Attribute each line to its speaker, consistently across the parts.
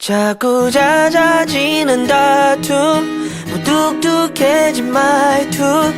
Speaker 1: 자꾸 잦아지는 다툼 무뚝뚝해진 말투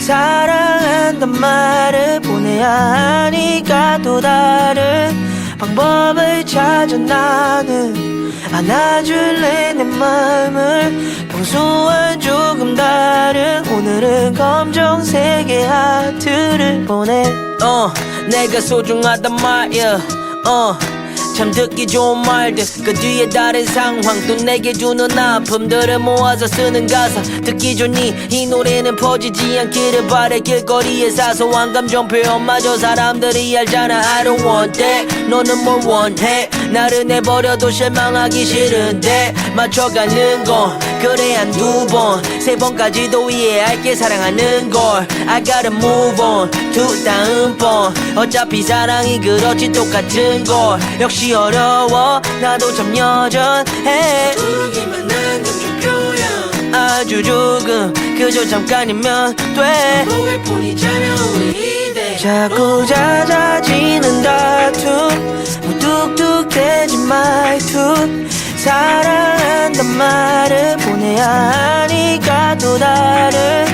Speaker 1: 사랑한단 말을 보내야 하니까 또 다른 방법을 찾아 나는 안아줄래 내 맘을. 평소와 조금 다른 오늘은 검정색의 하트를 보내. 어 내가 소중하단 말이야. 어 참 듣기 좋은 말들 그 뒤에 다른 상황 또 내게 주는 아픔들을 모아서 쓰는 가사. 듣기 좋니? 이 노래는 퍼지지 않기를 바래. 길거리의 사소한 감정 표현마저 사람들이 알잖아. I don't want that. 너는 뭘 원해? 나를 내버려도 실망하기 싫은데 맞춰가는 건 그래 한 두 번. 세 번까지도 이해할게 사랑하는 걸. I gotta move on. to 다음 번. 어차피 사랑이 그렇지 똑같은 걸. 역시 어려워. 나도 참 여전해. 조금만 난 감정 표현 아주 조금 그저 잠깐이면 돼. 보일 뿐이잖아 우리 이대 자꾸 잦아지는 다툼. 무뚝뚝해진 말투. 사랑한단 말을 보내야 하니까 또 다른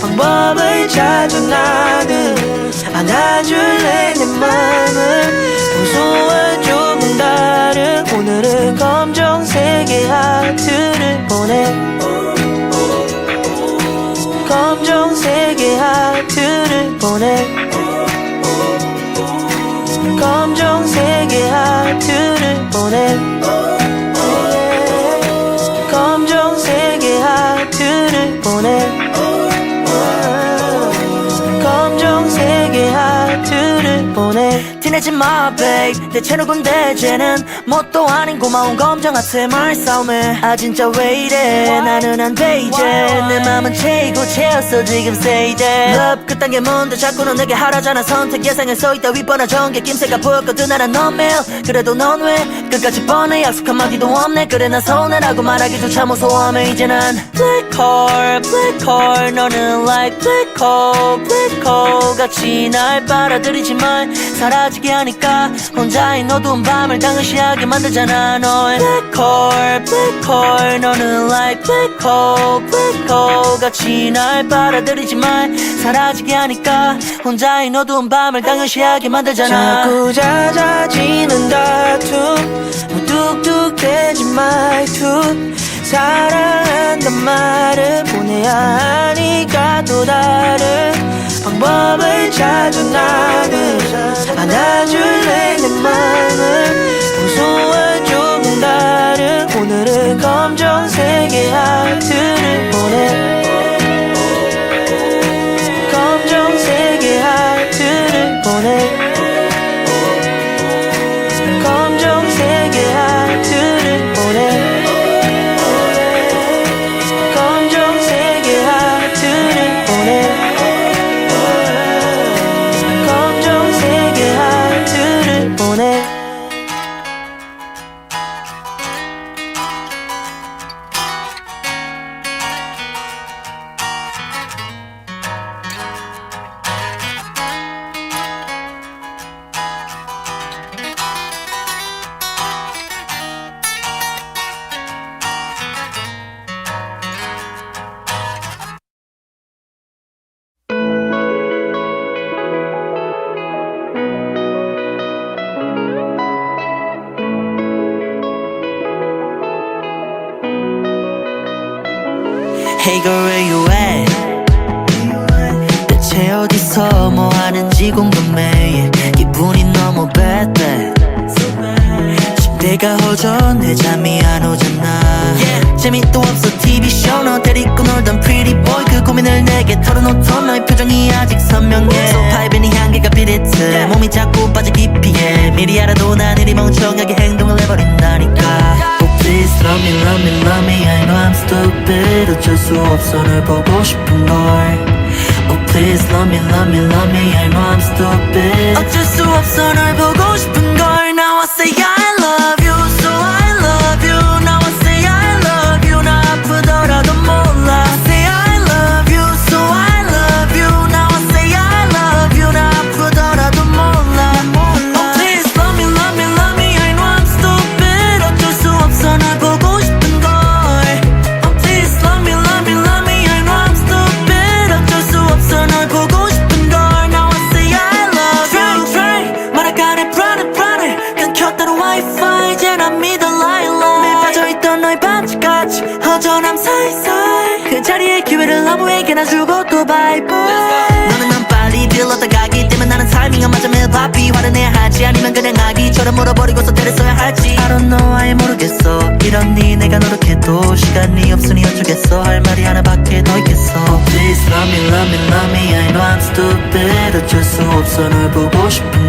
Speaker 1: 방법을 찾아 나는. 안아줄래 내 맘을 조금 다른 오늘은 검정색의 하트를 보내. 검정색의 하트를 보내. 검정색의 하트를 보내 보내 티내지 마 babe. 대체 누군데 쟤는? 뭣도 아닌 고마운 검정 하트 말싸움에. 아 진짜 왜 이래? 나는 안 돼 이제. 내 맘은 채이고 채웠어 지금 say that 그딴 게 뭔데? 자꾸 넌 내게 하라잖아. 선택 예상에 써있다. 윗번호 전개. 김새가 보였거든 나란 넌 매일. 그래도 넌 왜 끝까지 뻔해? 약속 한마디도 없네. 그래 나 서운해라고 말하기조차 무서워하며 이제 난 black hole black hole. 너는 like black hole black hole. 같이 날 빨아들이지만 사라지게 하니까 혼자인 어두운 밤을 당연시하게 만들잖아 널 black hole black hole. 너는 like black hole black hole. 같이 날 빨아들이지만 사라지게 하니까 혼자인 어두운 밤을 당연시하게 만들잖아. 자꾸 잦아지는 다툼 무뚝뚝해진 말투 사랑한단 말을 보내야 하니까 또 다른 방법을 찾아 나는 안아줄래 내 맘을? 평소와 조금 다른 오늘은 검정색의 하트를 보내 하트 where you at? 대체 어디서 뭐 하는지 궁금해. 기분이 너무 bad bad 침대가 허전해 잠이 안 오잖아. 재미도 없어 TV 쇼 너 데리고 놀던 pretty boy. 그 고민을 내게 털어놓던 너의 표정이 아직 선명해. 소파에 밴이 향기가 비릿해. 몸이 자꾸 빠져 깊이에 미리 알아도 난 이리 멍청하게 행동을 해버린다니까 love me love me love me I know I'm stupid 어쩔 수 없어 널 보고 싶은 걸 Oh please love me love me love me I know I'm stupid 어쩔 수 없어 널 보고 싶은 걸 없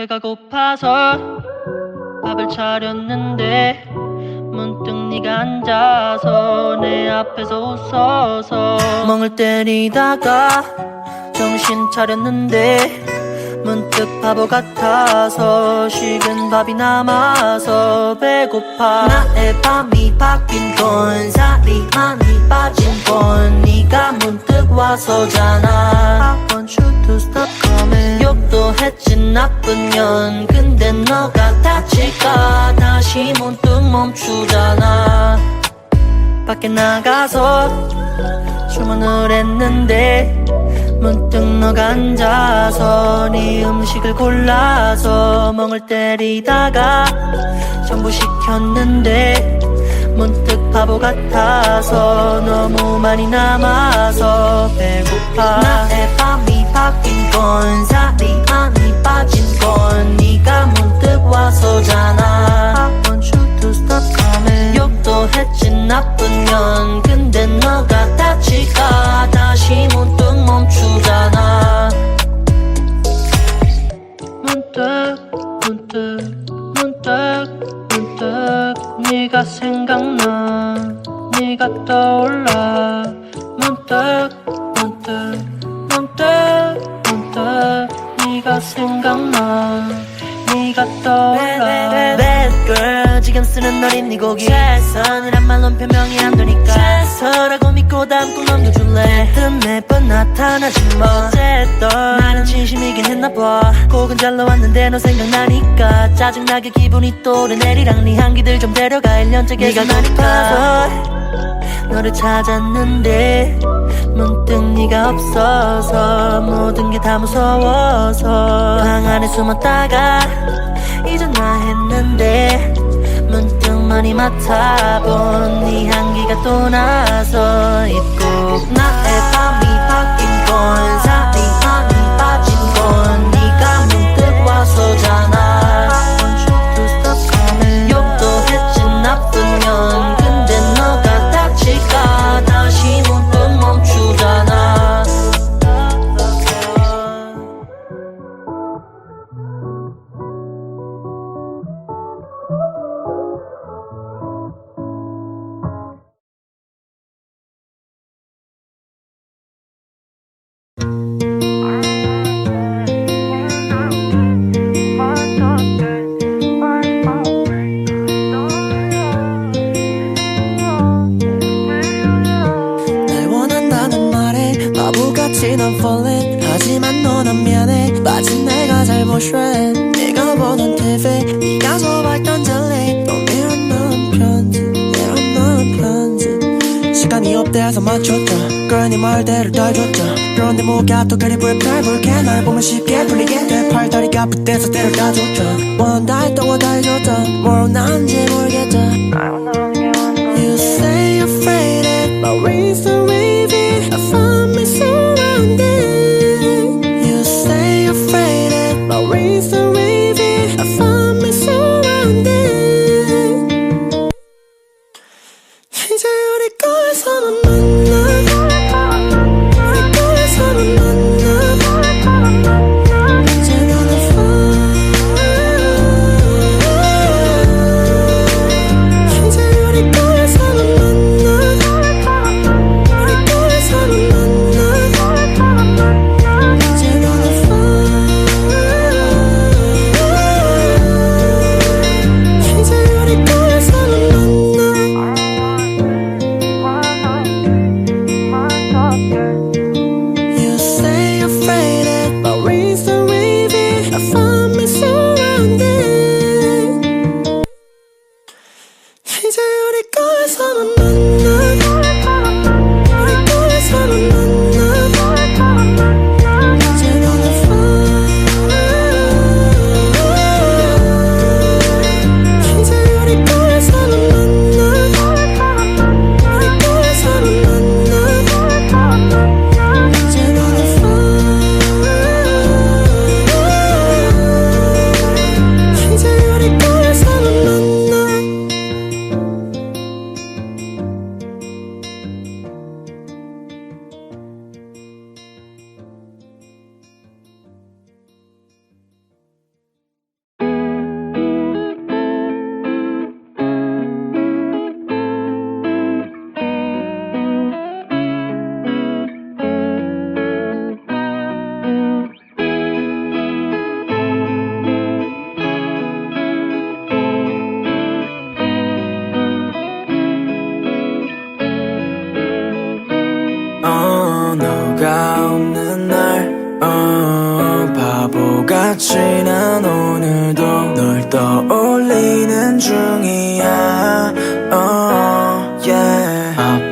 Speaker 2: 배가 고파서 밥을 차렸는데 문득 네가 앉아서 내 앞에서 웃어서 멍을 때리다가 정신 차렸는데 문득 바보 같아서 식은 밥이 남아서 배고파. 나의 밤이 바뀐 건 살이 많이 빠진 건 네가 문득 와서잖아. I want you to stop coming. 욕도 했지 나쁜 년 근데 너가 다칠까? 다시 문득 멈추잖아. 밖에 나가서 주문을 했는데 문득 너가 앉아서 네 음식을 골라서 멍을 때리다가 전부 시켰는데 문득 바보 같아서 너무 많이 남아서 배고파. 나의 밤이 바뀐 건 살이 많이 빠진 건 네가 문득 와서잖아. I want you to stop coming 욕도 했지. 나쁜 년. 근데 너가 다칠까? 다시 문득 멈추잖아. 문득 문득 문득 문득 네가 생각나. 네가 떠올라. 문득 문득 문득 문득 네가 생각나 네가 떠올라. Bad girl 지금 쓰는 널 입니 고기 최선이란 말론 변명이 안 되니까. 최서라고 믿고 다음 꼭 넘겨줄래? 든 매번 나타나지 뭐 어쨌든 나는 진심이긴 했나 봐. 곡은 잘 나왔는데 너 생각나니까. 짜증나게 기분이 또 오르내리랑 네 향기들 좀 데려가. 1년째 계속 나니까 너를 찾았는데 문득 네가 없어서 모든 게 다 무서워서 방 안에 숨었다가 잊었나 했는데 문득 많이 맡아본 네 향기가 또 나서 있고 나의 밤이 바뀐 건 많이 빠진 건 네가 문득 와서잖
Speaker 3: 없대서 맞췄죠 Girl 네 말대로 다 줬죠 그런데 뭐가 또 그리 불편불게 날 보면 쉽게 풀리게 돼 팔다리가 아플 때서 데려다 줬죠 원한다 했던 거 다 해줬죠 뭘 원하는지 모르겠죠 You say you're afraid that my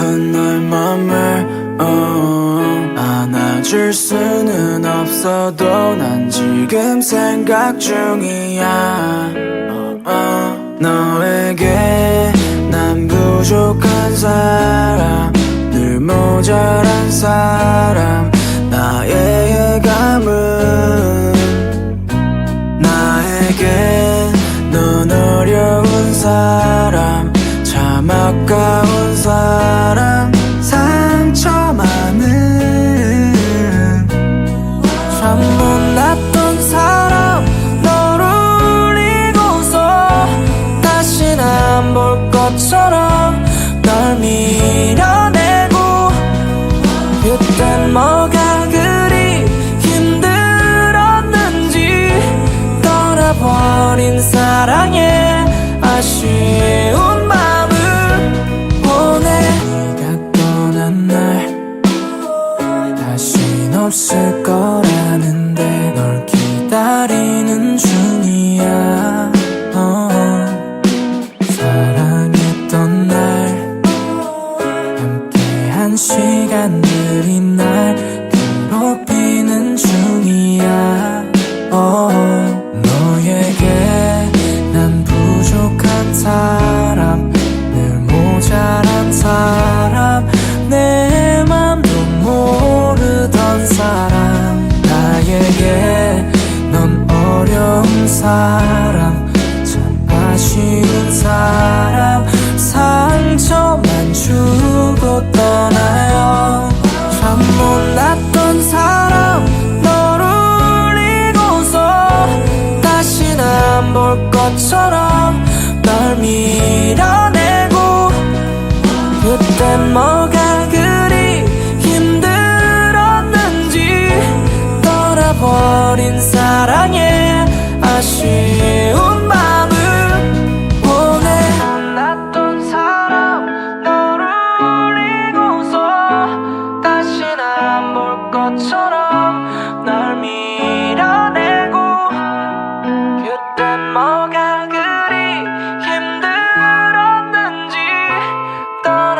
Speaker 3: 싶은 널 맘을 안아줄 수는 없어도 난 지금 생각 중이야 oh. 너에게 난 부족한 사람 늘 모자란 사람 나의 예감은 나에게 넌 어려운 사람 가까운 사람 상처 많은. 참 못났던 사람 너를 울리고서 다시 안볼 것처럼 널 밀어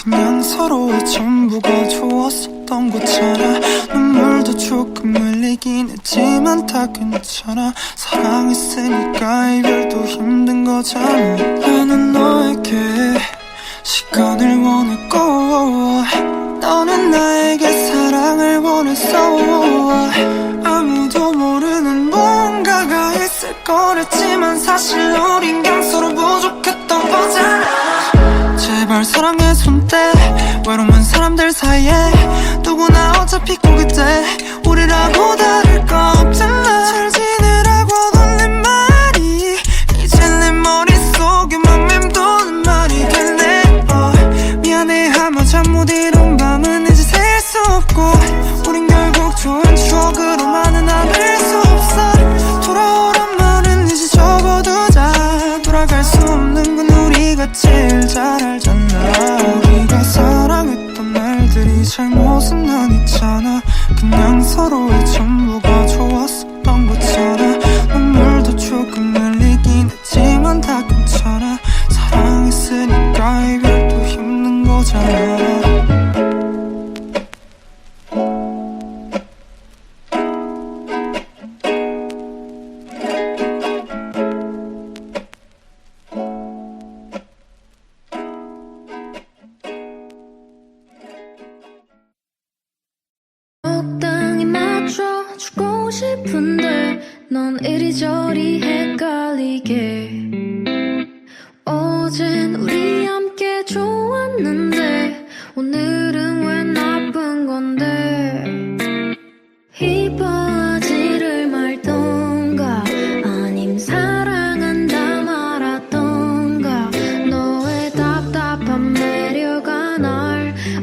Speaker 4: 그냥 서로의 전부가 좋았었던 것처럼 눈물도 조금 흘리긴 했지만 다 괜찮아. 사랑했으니까 이별도 힘든 거잖아. 나는 너에게 시간을 원했고 너는 나에게 사랑을 원했어. 아무도 모르는 뭔가가 있을 거랬지만 사실 우린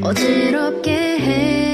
Speaker 5: 어지럽게 해.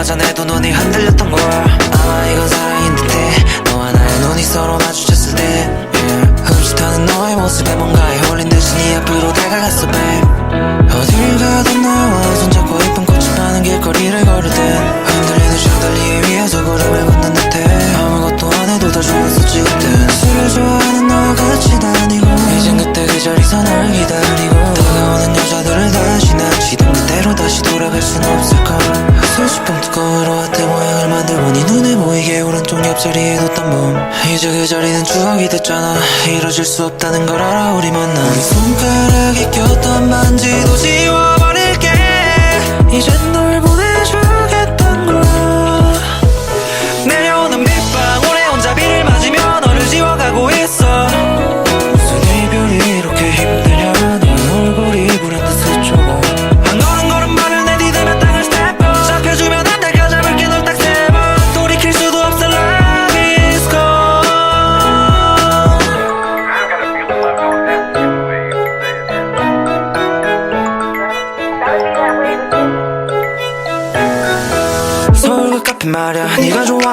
Speaker 5: 얼마
Speaker 3: 전에도 눈이 흔들렸던 걸. 아마 이건 사랑인 듯해. 너와 나의 눈이 서로 마주쳤을 때 yeah. 흠칫하는 너의 모습에 뭔가에 홀린 듯이 네 앞으로 다가갔어 babe. 옆자리에 뒀던 몸 이제 그 자리는 추억이 됐잖아. 이뤄질 수 없다는 걸 알아 우리 만남. 손가락에 꼈던 반지도 지워버릴게. 이젠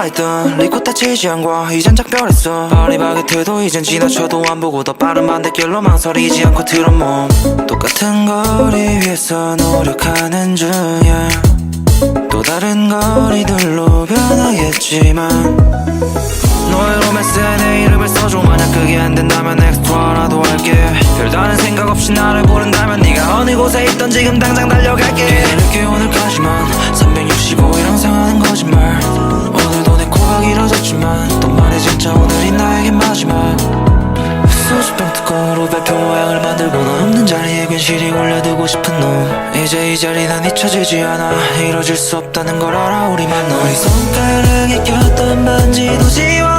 Speaker 3: 했던 리코타 치즈향과 이젠 작별했어. 파리바게트도 이젠 지나쳐도 안 보고 더 빠른 반대길로 망설이지 않고 들어 몸. 똑같은 거리 위해서 노력하는 중이야. 또 다른 거리들로 변하겠지만. 너의 로맨스에 내 이름을 써줘. 만약 그게 안 된다면 엑스트라라도 할게. 별다른 생각 없이 나를 부른다면 네가 어느 곳에 있던 지금 당장 달려갈게. 이렇게 오늘까지만 365 부실히 올려두고 싶은 너 이제 이 자리 난 잊혀지지 않아. 이뤄질 수 없다는 걸 알아 우리만 너의 손가락에 꼈던 반지도 지워.